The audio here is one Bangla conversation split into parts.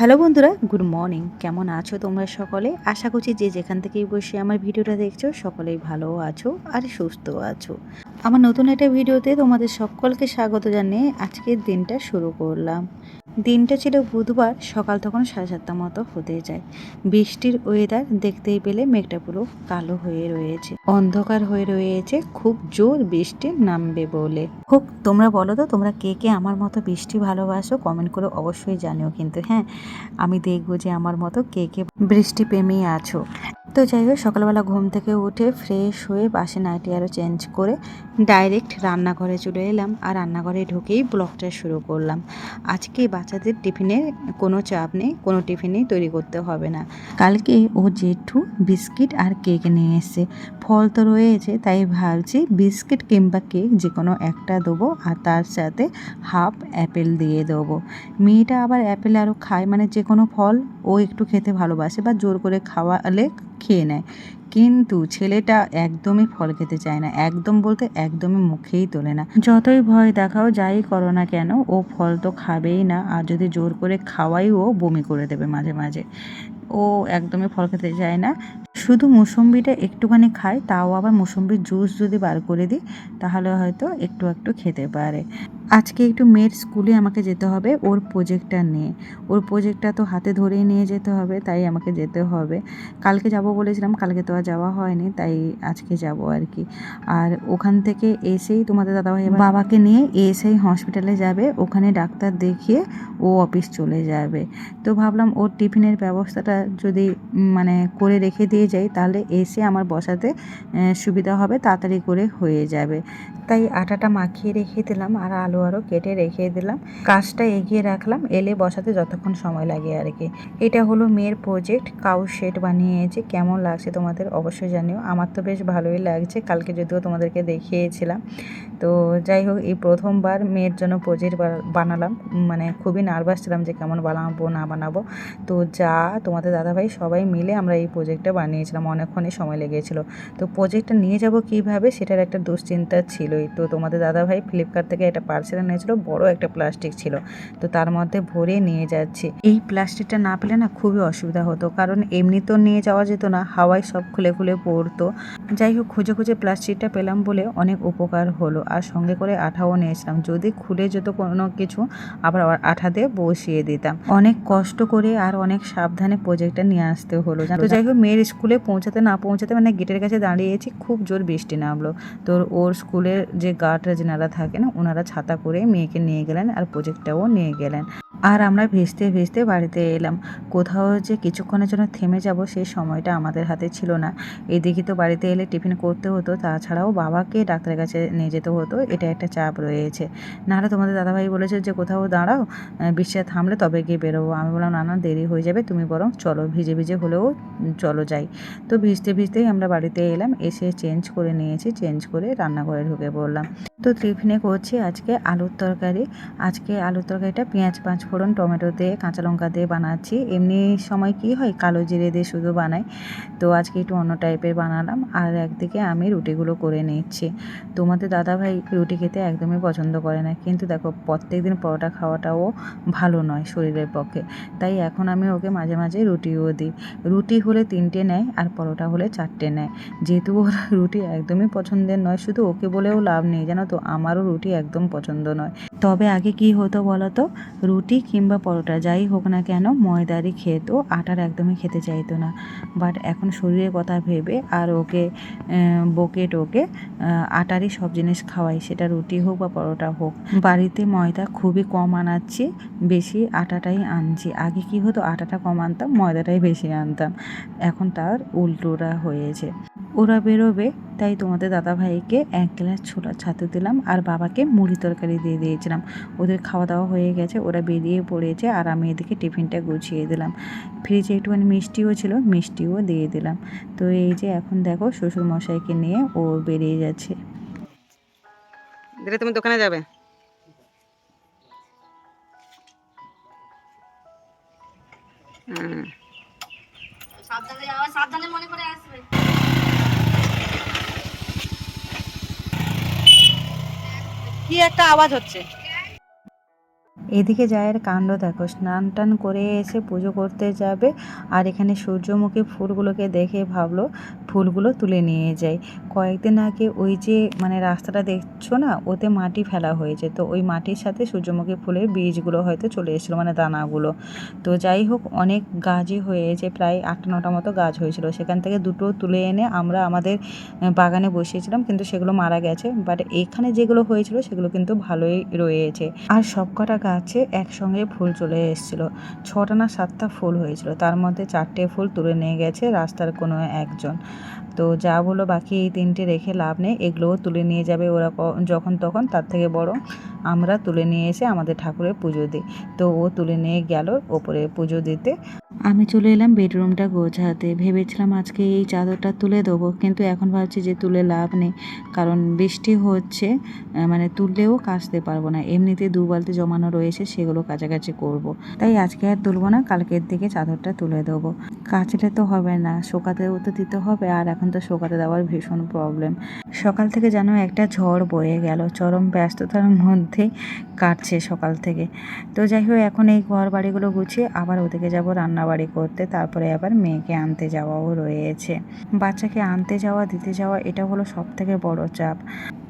হ্যালো বন্ধুরা, গুড মর্নিং। কেমন আছো তোমরা সকলে? আশা করছি যে যেখান থেকেই বসে আমার ভিডিওটা দেখছ, সকলেই ভালো আছো আর সুস্থ আছো। আমার নতুন একটা ভিডিওতে তোমাদের সকলকে স্বাগত জানিয়ে আজকের দিনটা শুরু করলাম। দিনটা ছিল বুধবার, সকাল তখন সাড়ে সাতটা মতো হতে যায়। বৃষ্টির ওয়েদার দেখতেই পেলে মেঘটা পুরো কালো হয়ে রয়েছে। অন্ধকার হয়ে রয়েছে, খুব জোর বৃষ্টি নামবে বলে। হোক, তোমরা বলো তো, তোমরা কে কে আমার মতো বৃষ্টি ভালোবাসো? কমেন্ট করে অবশ্যই জানিও কিন্তু হ্যাঁ? আমি দেখব যে আমার মতো কে কে বৃষ্টি প্রেমী আছো। তো যাই হোক, সকালবেলা ঘুম থেকে উঠে ফ্রেশ হয়ে বাসে নাইটি আরও চেঞ্জ করে ডাইরেক্ট রান্নাঘরে চলে এলাম আর রান্নাঘরে ঢুকেই ব্লগটা শুরু করলাম। আজকে বাচ্চাদের টিফিনে কোনো চাপ নেই, কোনো টিফিনই তৈরি করতে হবে না। কালকে ও জেঠু বিস্কিট আর কেক নিয়ে এসছে। ফল তো রয়েছে, তাই ভাবছি বিস্কিট কিংবা কেক যে কোনো একটা দেবো আর তার সাথে হাফ অ্যাপেল দিয়ে দেবো। মেয়েটা আবার অ্যাপেল আরও খায় মানে যে কোনো ফল ও একটু খেতে ভালোবাসে বা জোর করে খাওয়ালে খেয়ে নেয়। কিন্তু ছেলেটা একদমই ফল খেতে চায় না। একদম বলতে একদমই মুখেই তোলে না। যতই ভয় দেখাও, যাই করো না কেন, ও ফল তো খাবেই না। আর যদি জোর করে খাওয়াই, ও বমি করে দেবে মাঝে মাঝে। ও একদমই ফল খেতে চায় না। শুধু মুসম্বিটা একটুখানি খায়, তাও আবার মুসম্বির জুস যদি বার করে দিই, তাহলে হয়তো একটু একটু খেতে পারে। আজকে একটু মেয়ের স্কুলে আমাকে যেতে হবে, ওর প্রজেক্টটা নিয়ে। ওর প্রজেক্টটা তো হাতে ধরেই নিয়ে যেতে হবে, তাই আমাকে যেতে হবে। কালকে যাব বলেছিলাম, কালকে তো আর যাওয়া হয়নি, তাই আজকে যাব আর কি। আর ওখান থেকে এসেই তোমাদের দাদাভাই বাবাকে নিয়ে এসেই হসপিটালে যাবে, ওখানে ডাক্তার দেখিয়ে ও অফিস চলে যাবে। তো ভাবলাম ওর টিফিনের ব্যবস্থাটা যদি মানে করে রেখে দিয়ে যাই, তাহলে এসে আমার বসাতে সুবিধা হবে, তাড়াতাড়ি করে হয়ে যাবে। তাই আটাটা মাখিয়ে রেখে দিলাম আর আলু আরও কেটে রেখে দিলাম। কাজটা এগিয়ে রাখলাম, এলে বসাতে যতক্ষণ সময় লাগে আর কি। এটা হলো মেয়ের প্রজেক্ট কাউ শেড বানিয়েছে কেমন লাগছে তোমাদের অবশ্যই জানিও। আমার তো বেশ ভালোই লাগছে, কালকে যদিও তোমাদেরকে দেখিয়েছিলাম। তো যাই হোক, এই প্রথমবার মেয়ের জন্য প্রজেক্ট বানালাম। মানে খুবই নার্ভাস ছিলাম যে কেমন বানাবো, না বানাবো। তো যা, তোমাদের দাদাভাই সবাই মিলে আমরা এই প্রজেক্টটা বানিয়েছিলাম। অনেকক্ষণই সময় লেগেছিল। তো প্রজেক্টটা নিয়ে যাব কীভাবে, সেটার একটা দুশ্চিন্তা ছিলই তো তোমাদের দাদাভাই ফ্লিপকার্ট থেকে একটা পার্সেল এনেছিল, বড় একটা প্লাস্টিক ছিল। তো তার মধ্যে ভরে নিয়ে যাচ্ছি। এই প্লাস্টিকটা না পেলে না খুবই অসুবিধা হতো, কারণ এমনি তো নিয়ে যাওয়া যেত না, হাওয়ায় সব খুলে খুলে পড়তো। যাই হোক, খুঁজে খুঁজে প্লাস্টিকটা পেলাম বলে অনেক উপকার হলো। আর সঙ্গে করে আঠাও নিয়েছিলাম যদি খুলে যেত কোনো কিছু, আবার আবার আঠা দিয়ে বসিয়ে দিতাম। অনেক কষ্ট করে আর অনেক সাবধানে প্রজেক্টটা নিয়ে আসতে হলো। তো, যাই হোক, মেয়ের স্কুলে পৌঁছাতে না পৌঁছাতে মানে গেটের কাছে দাঁড়িয়েছি, খুব জোর বৃষ্টি নামলো। তো ওর স্কুলের যে গার্ডরা যেনারা থাকেন ওনারা ছাতা করে মেয়েকে নিয়ে গেলেন আর প্রজেক্টটাও নিয়ে গেলেন। আর আমরা ভেস্তে ভেস্তে বাড়িতে এলাম। কোথাও যে কিছুক্ষণের জন্য থেমে যাব সেই সময়টা আমাদের হাতে ছিল না। এদিকে তো বাড়িতে এলে টিফিন করতে হতো, তাছাড়াও বাবাকে ডাক্তারের কাছে নিয়ে যেতে হতো। এটা একটা চাপ রয়েছে। নাহলে তোমাদের দাদাভাই বলেছে যে, কোথাও দাঁড়াও বৃষ্টিটা থামলে তবে গিয়ে বেরোবো। আমি বললাম, না না, দেরি হয়ে যাবে, তুমি বরং চলো, ভিজে ভিজে হলেও চলো যাই। তো ভিজতে ভিজতেই আমরা বাড়িতে এলাম, এসে চেঞ্জ করে নিয়েছি, চেঞ্জ করে রান্নাঘরে ঢুকে পড়লাম। তো টিফিনে করছি আজকে আলুর তরকারি। আজকে আলুর তরকারিটা পেঁয়াজ পাঁচ ফোড়ন, টমেটো দিয়ে, কাঁচা লঙ্কা দিয়ে বানাচ্ছি। এমনি সময় কি হয়? কালো জিরে দিয়ে শুধু বানাই। তো আজকে একটু অন্য টাইপের বানালাম। আর একদিকে আমি রুটিগুলো করে নিচ্ছি। তোমাদের দাদাভাই রুটি খেতে একদমই পছন্দ করে না। কিন্তু দেখো প্রত্যেক দিন পরোটা খাওয়াটাও ভালো নয় শরীরের পক্ষে। তাই এখন আমি ওকে মাঝে মাঝে রুটিও দিই। রুটি হলে তিনটে নেয় আর পরোটা হলে চারটে নেয়। যেহেতু ওর রুটি একদমই পছন্দের নয়, শুধু ওকে বলেও লাভ নেই। জানো তো, আমারও রুটি একদম পছন্দ নয়। তবে আগে কি হতো বলো তো? রুটি কিংবা পরোটা, যাই হোক না কেন ময়দারই খেত। আটার একদমই খেতে চাইতো না। বাট এখন শরীরের কথা ভেবে আর ওকে বকে টোকে আটারই সব জিনিস খাওয়াই। সেটা রুটি হোক বা পরোটা হোক। বাড়িতে ময়দা খুবই কম আনাচ্ছি, বেশি আটাটাই আনছি। আগে কি হতো? আটাটা কম আনতাম, ময়দাটাই বেশি আনতাম। এখন তার উল্টোটা হয়েছে। ওরা বেরোবে তাই তোমাদের দাদা ভাইকে এক গ্লাস ছোলা ছাতু দিলাম আর বাবাকে মুড়ি তরকারি দিয়ে দিয়েছিলাম। ওদের খাওয়া দাওয়া হয়ে গেছে ওরা বেরিয়ে পড়েছে আর আমি এদিকে টিফিনটা গুছিয়ে দিলাম। ফ্রিজে একটুখানি মিষ্টিও ছিল মিষ্টিও দিয়ে দিলাম। তো এই যে এখন দেখো শ্বশুর মশাইকে নিয়ে ও বেরিয়ে যাচ্ছে। তুমি দোকানে যাবে? হুম। সাবধানে সাবধানে মনে করে আসবে। কি একটা আওয়াজ হচ্ছে। এদিকে জায়ের কাণ্ড দেখো, স্নান টান করে এসে পুজো করতে যাবে, আর এখানে সূর্যমুখী ফুলগুলোকে দেখে ভাবলো ফুলগুলো তুলে নিয়ে যায় কয়েকদিন আগে ওই যে মানে রাস্তাটা দেখছ না? ওতে মাটি ফেলা হয়েছে। তো ওই মাটির সাথে সূর্যমুখী ফুলের বীজগুলো হয়তো চলে এসেছিল মানে দানাগুলো। তো যাই হোক, অনেক গাছই হয়েছে, প্রায় আটটা নটা মতো গাছ হয়েছিল। সেখান থেকে দুটো তুলে এনে আমরা আমাদের বাগানে বসিয়েছিলাম, কিন্তু সেগুলো মারা গেছে। বাট এখানে যেগুলো হয়েছিল, সেগুলো কিন্তু ভালোই রয়েছে। আর সবকটা গাছে একসঙ্গে ফুল চলে এসেছিল। ছটা না সাতটা ফুল হয়েছিল। তার মধ্যে চারটে ফুল তুলে নিয়ে গেছে রাস্তার কোনো একজন। তো যা বলো বাকি এই তিনটে রেখে লাভ নেই, এগুলোও তুলে নিয়ে যাবে ওরা যখন তখন, তার থেকে বড় আমরা তুলে নিয়ে এসে আমাদের ঠাকুরের পুজো দিই। তো ও তুলে নিয়ে গেল ওপরে পুজো দিতে। আমি চলে এলাম বেডরুমটা গোছাতে। ভেবেছিলাম আজকে এই চাদরটা তুলে দেবো, কিন্তু এখন ভাবছি যে তুলে লাভ নেই, কারণ বৃষ্টি হচ্ছে মানে তুললেও কাচতে পারব না। এমনিতে দু বালতি জমানো রয়েছে, সেগুলো কাছাকাছি করব। তাই আজকে আর তুলবো না, কালকের দিকে চাদরটা তুলে দেবো। কাচলে তো হবে না, শোকাতেও তো দিতে হবে, আর এখন তো শোকাতে দেওয়ার ভীষণ প্রবলেম সকাল থেকে যেন একটা ঝড় বয়ে গেল, চরম ব্যস্ততার মধ্যে কাটছে সকাল থেকে। তো যাই হোক, এখন এই ঘর বাড়িগুলো গুছিয়ে আবার ওদিকে যাব রান্না বাড়ি করতে। তারপরে আবার মেয়েকে আনতে যাওয়াও রয়েছে। বাচ্চাকে আনতে যাওয়া, দিতে যাওয়া, এটা হলো সব থেকে বড় চাপ।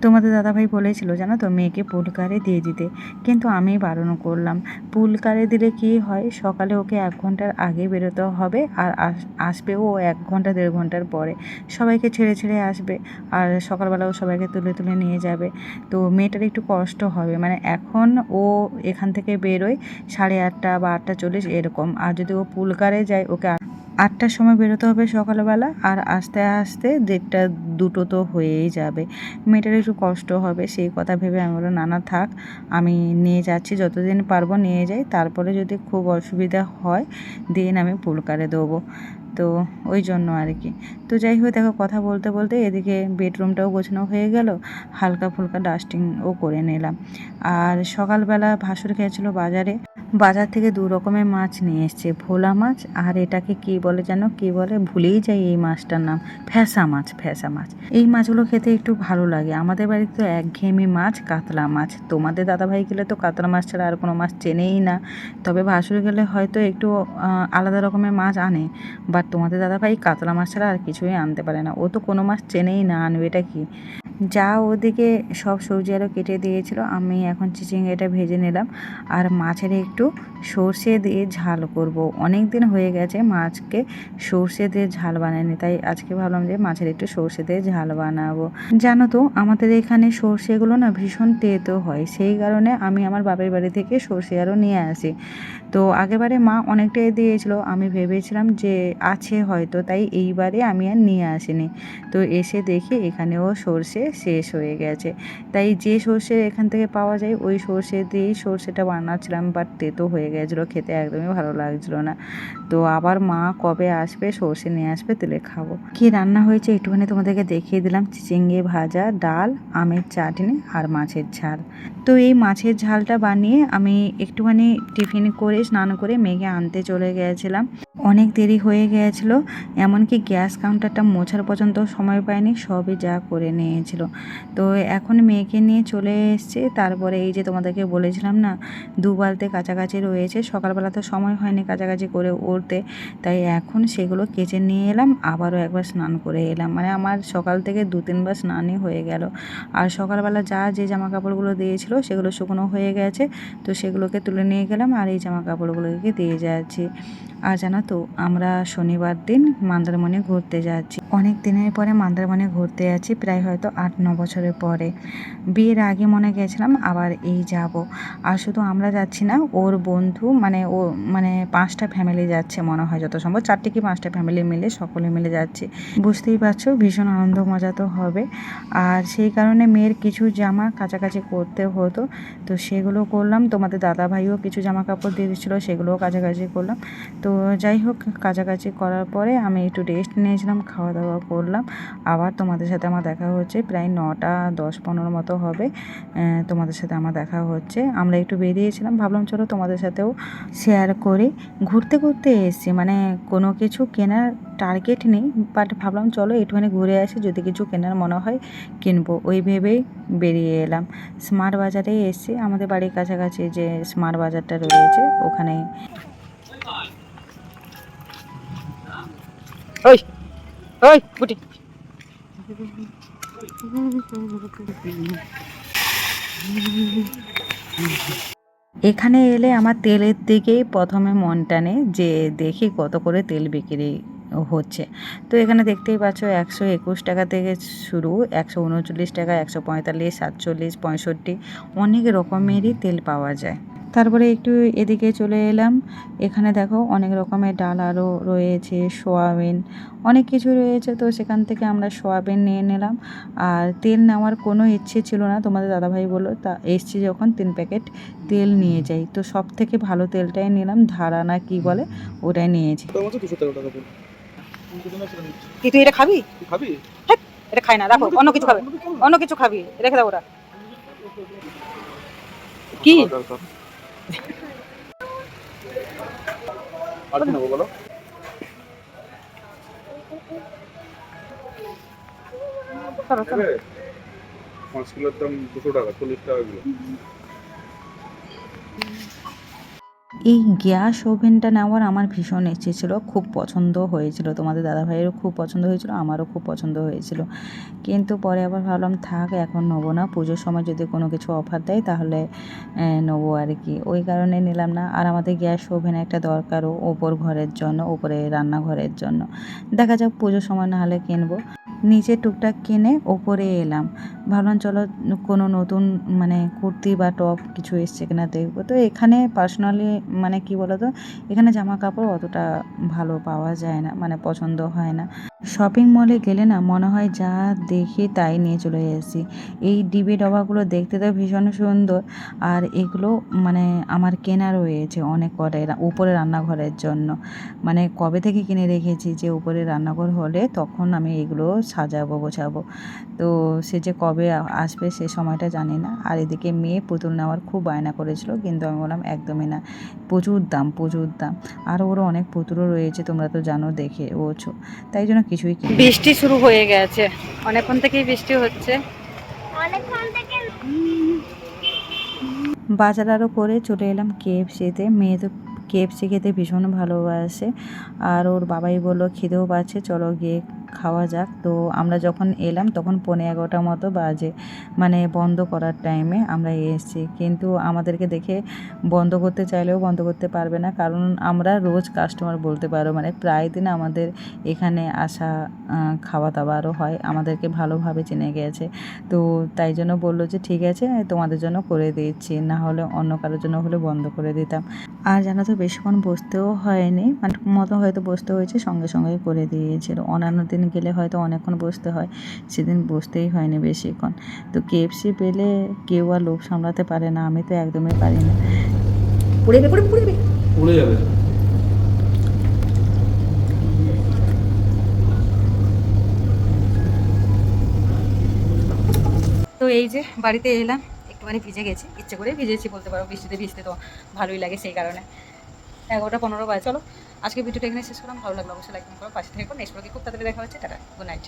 তোমাদের দাদাভাই বলেছিল, জানো তো, মেয়েকে পুলকারে দিয়ে দিতে। কিন্তু আমি বারণ করলাম পুলকারে দিলে কি হয়? সকালে ওকে এক ঘণ্টার আগে বেরোতে হবে আর আস- আসবেও ও এক ঘণ্টা, দেড় ঘণ্টার পরে। সবাইকে ছেড়ে ছেড়ে আসবে আর সকালবেলাও সবাইকে তুলে তুলে নিয়ে যাবে। তো মেয়েটার একটু কষ্ট হবে। মানে এখন ও এখান থেকে বেরোয় সাড়ে আটটা বা আটটা চল্লিশ এরকম। আর যদি ও পুলকারে যায়, ওকে আট- আটটার সময় বেরোতে হবে সকালবেলা। আর আস্তে আস্তে দেড়টা দুটো তো হয়েই যাবে। মেয়েটার একটু কষ্ট হবে, সেই কথা ভেবে আমি বললাম, নানা থাক, আমি নিয়ে যাচ্ছি, যতদিন পারব নিয়ে যাই। তারপরে যদি খুব অসুবিধা হয়, দিন আমি পুলকারে দেবো। তো ওই জন্য আর কি। তো যাই হোক, দেখো কথা বলতে বলতে এদিকে বেডরুমটাও গোছানো হয়ে গেল, হালকা ফুলকা ডাস্টিংও করে নিলাম। আর সকালবেলা ভাসুর খেয়েছিল বাজারে। বাজার থেকে দু রকমের মাছ নিয়ে এসছে, ভোলা মাছ আর এটাকে কি বলে যেন, কি বলে, ভুলেই যাই এই মাছটার নাম ফ্যাসা মাছ ফ্যাসা মাছ। এই মাছগুলো খেতে একটু ভালো লাগে। আমাদের বাড়িতে তো একঘেয়েমি মাছ কাতলা মাছ। তোমাদের দাদাভাই গেলে তো কাতলা মাছ ছাড়া আর কোনো মাছ চেনেই না। তবে ভাসুর গেলে হয়তো একটু আলাদা রকমের মাছ আনে। বাট তোমাদের দাদাভাই কাতলা মাছ ছাড়া আর কিছুই আনতে পারে না। ও তো কোনো মাছ চেনেই না আনবে এটা কি? যা ওদিকে সব সবজি আরও কেটে দিয়েছিল, আমি এখন চিচিঙ্গাটা ভেজে নিলাম। আর মাছের একটু সর্ষে দিয়ে ঝাল করব। অনেক দিন হয়ে গেছে মাছকে সর্ষে দিয়ে ঝাল বানাইনি, তাই আজকে ভাবলাম যে মাছের একটু সর্ষে দিয়ে ঝাল বানাবো। জানো তো, আমাদের এখানে সর্ষেগুলো না ভীষণ তেতো হয়, সেই কারণে আমি আমার বাপের বাড়ি থেকে সর্ষে আরও নিয়ে আসি। তো আগেবারে মা অনেকটাই দিয়েছিল, আমি ভেবেছিলাম যে আছে হয়তো, তাই এইবারে আমি আর নিয়ে আসিনি। তো এসে দেখি এখানেও সর্ষে শেষ হয়ে গেছে। তাই যে সর্ষে এখান থেকে পাওয়া যায়, ওই সর্ষে দিয়েই সর্ষেটা বানাচ্ছিলাম বাট তেতো হয়ে গেছিল, খেতে একদমই ভালো লাগছিল না। তো আবার মা কবে আসবে, সর্ষে নিয়ে আসবে তুলে খাব। কি রান্না হয়েছে একটুখানি তোমাদেরকে দেখিয়ে দিলাম। চিচিঙ্গে ভাজা, ডাল, আমের চাটনি আর মাছের ঝাল। তো এই মাছের ঝালটা বানিয়ে আমি একটুখানি টিফিন করে, স্নান করে মেঘে আনতে চলে গিয়েছিলাম। অনেক দেরি হয়ে গিয়েছিল, এমনকি গ্যাস কাউন্টারটা মোছার পর্যন্ত সময় পায়নি সবই যা করে নিয়েছিল। তো এখন মেয়েকে নিয়ে চলে এসছে, তারপরে এই যে তোমাদেরকে বলেছিলাম না, দু বালতে কাছাকাছি রয়েছে, সকালবেলা তো সময় হয়নি কাছাকাছি করে উঠতে, তাই এখন সেগুলো কেচে নিয়ে এলাম, আবারও একবার স্নান করে এলাম। মানে আমার সকাল থেকে দু তিনবার স্নানই হয়ে গেল। আর সকালবেলা যা যে জামা কাপড়গুলো দিয়েছিল সেগুলো শুকনো হয়ে গেছে। তো সেগুলোকে তুলে নিয়ে গেলাম আর এই জামা কাপড়গুলোকে দিয়ে যাচ্ছি। আর জানো তো আমরা শনিবার দিন মন্দারমণি ঘুরতে যাচ্ছি। অনেক দিনের পরে মন্দারমণি ঘুরতে যাচ্ছি, প্রায় হয়তো আট, ন বছরের পরে। বিয়ের আগে মনে গেছিলাম, আবার এই যাব। আর শুধু আমরা যাচ্ছি না, ওর বন্ধু মানে ও মানে পাঁচটা ফ্যামিলি যাচ্ছে মনে হয় যত সম্ভব। চারটে কি পাঁচটা ফ্যামিলি মিলে সকলে মিলে যাচ্ছে। বুঝতেই পারছ, ভীষণ আনন্দ মজা তো হবে। আর সেই কারণে মেয়ের কিছু জামা কাছাকাছি করতে হতো, তো সেগুলো করলাম। তোমাদের দাদা ভাইও কিছু জামা কাপড় দিয়ে দিচ্ছিল, সেগুলোও কাছাকাছি করলাম। তো তো যাই হোক, কাছাকাছি করার পরে আমি একটু রেস্ট নিয়েছিলাম খাওয়া দাওয়া করলাম। আবার তোমাদের সাথে আমার দেখা হচ্ছে, প্রায় নটা, দশ, পনেরো মতো হবে। তোমাদের সাথে আমার দেখা হচ্ছে। আমরা একটু বেরিয়েছিলাম, ভাবলাম চলো তোমাদের সাথেও শেয়ার করি। ঘুরতে ঘুরতে এসেছি মানে কোনো কিছু কেনার টার্গেট নেই বাট ভাবলাম চলো একটুখানি ঘুরে আসি, যদি কিছু কেনার মনে হয় কিনবো। ওই ভেবেই বেরিয়ে এলাম। স্মার্ট বাজারে এসে আমাদের বাড়ির কাছাকাছি যে স্মার্ট বাজারটা রয়েছে ওখানে ওই এখানে এলে আমার তেলের দিকেই প্রথমে মন টানে যে দেখি কত করে তেল বিক্রি হচ্ছে। তো এখানে দেখতেই পাচ্ছ একশো একুশ টাকা থেকে শুরু, একশো উনচল্লিশ টাকা, একশো পঁয়তাল্লিশ, সাতচল্লিশ, পঁয়ষট্টি, অনেক রকমেরই তেল পাওয়া যায়। তারপরে একটু এদিকে চলে এলাম। এখানে দেখো অনেক রকমের ডাল আরও রয়েছে সোয়াবিন অনেক কিছু রয়েছে। তো সেখান থেকে আমরা সোয়াবিন নিয়ে নিলাম। আর তেল নেওয়ার কোনো ইচ্ছে ছিল না। তোমাদের দাদাভাই বলল তা এসছি যখন তিন প্যাকেট তেল নিয়ে যাই। তো সব থেকে ভালো তেলটাই নিলাম। ধারা না কী বলে ওটাই নিয়েছি কি তুই এটা খাবি? খাবি? এটা খাই না। রাখো অন্য কিছু খাবে অন্য কিছু খাবি। রেখে দাও ওটা। কি? বলো? পাঁচ কিলোর দাম দুশো টাকা চল্লিশ টাকা কিলো এই গ্যাস ওভেনটা নেওয়ার আমার ভীষণ ইচ্ছে ছিল। খুব পছন্দ হয়েছিল। তোমাদের দাদাভাইয়েরও খুব পছন্দ হয়েছিল, আমারও খুব পছন্দ হয়েছিল। কিন্তু পরে আবার ভাবলাম, থাক, এখন নেব না। পুজোর সময় যদি কোনো কিছু অফার দেয়, তাহলে নেব আর কি। ওই কারণে নিলাম না। আর আমাদের গ্যাস ওভেন একটা দরকারও ওপর ঘরের জন্য, ওপরে রান্নাঘরের জন্য। দেখা যাক, পুজোর সময় না হলে কিনবো। নিচে টুকটাক কিনে ওপরে এলাম। ভাবলাম, চলো, কোনো নতুন মানে কুর্তি বা টপ কিছু এসছে কিনা দেখব। তো এখানে পার্সোনালি মানে কি বলতো? এখানে জামা কাপড় অতটা ভালো পাওয়া যায় না মানে পছন্দ হয় না। শপিং মলে গেলে না মনে হয় যা দেখি তাই নিয়ে চলে এসেছি। এই ডিবি ডবাগুলো দেখতে তো ভীষণ সুন্দর আর এগুলো মানে আমার কেনা রয়েছে অনেক করে উপরে রান্নাঘরের জন্য। মানে কবে থেকে কিনে রেখেছি যে উপরে রান্নাঘর হলে তখন আমি এগুলো সাজাবো, গোছাবো। তো সে যে কবে আসবে সে সময়টা জানি না। আর এদিকে মেয়ে পুতুল নেওয়ার খুব বায়না করেছিল কিন্তু আমি বললাম একদমই না। প্রচুর দাম প্রচুর দাম। আর ওরও অনেক পুতুলও রয়েছে তোমরা তো জানো দেখে ওছো। তাই জন্য কিছুই বৃষ্টি শুরু হয়ে গেছে। অনেকক্ষণ থেকেই বৃষ্টি হচ্ছে। অনেকক্ষণ থেকে বাজার আরও করে চলে এলাম কেএফসিতে মেয়ে তো কেএফসি খেতে ভীষণ ভালোবাসে। আর ওর বাবাই বলল খিদেও পাচ্ছে চলো গিয়ে খাওয়া যাক। তো আমরা যখন এলাম তখন পৌনে এগারোটা মতো বাজে মানে বন্ধ করার টাইমে আমরা এসেছি। কিন্তু আমাদেরকে দেখে বন্ধ করতে চাইলেও বন্ধ করতে পারবে না, কারণ আমরা রোজ কাস্টমার বলতে পারো মানে প্রায় দিন আমাদের এখানে আসা খাওয়া দাওয়ারও হয়, আমাদেরকে ভালোভাবে চিনে গেছে। তো তাই জন্য বলল যে, ঠিক আছে, তোমাদের জন্য করে দিচ্ছি না হলে অন্য কারোর জন্য হলে বন্ধ করে দিতাম। আর জানো তো, বেশিক্ষণ বসতেও হয়নি মানে মতো হয়তো বসতে হয়েছে, সঙ্গে সঙ্গে করে দিয়েছিল। অন্যান্য দিন গেলে হয়তো অনেকক্ষণ বসতে হয় সেদিন বসতেই হয়নি বেশিক্ষণ। তো কেএফসি পেলে কেউ আর লোভ সামলাতে পারে না আমি তো একদমই পারি না। পুড়ে যাবে পুড়ে যাবে উড়ে যাবে। তো এই যে বাড়িতে এলাম একটুখানি ভিজে গেছি ইচ্ছে করে ভিজেছি বলতে পারো বৃষ্টিতে ভিজতে তো ভালোই লাগে সেই কারণে। এগারোটা পনেরো বাজে চলো। আজকে ভিডিওটা এখানে শেষ করলাম। ভালো লাগল অবশ্যই লাইক করো পাশে থেকে নেক্সট ব্লগে খুব তাড়াতাড়ি দেখা হচ্ছে। তারা গুড নাইট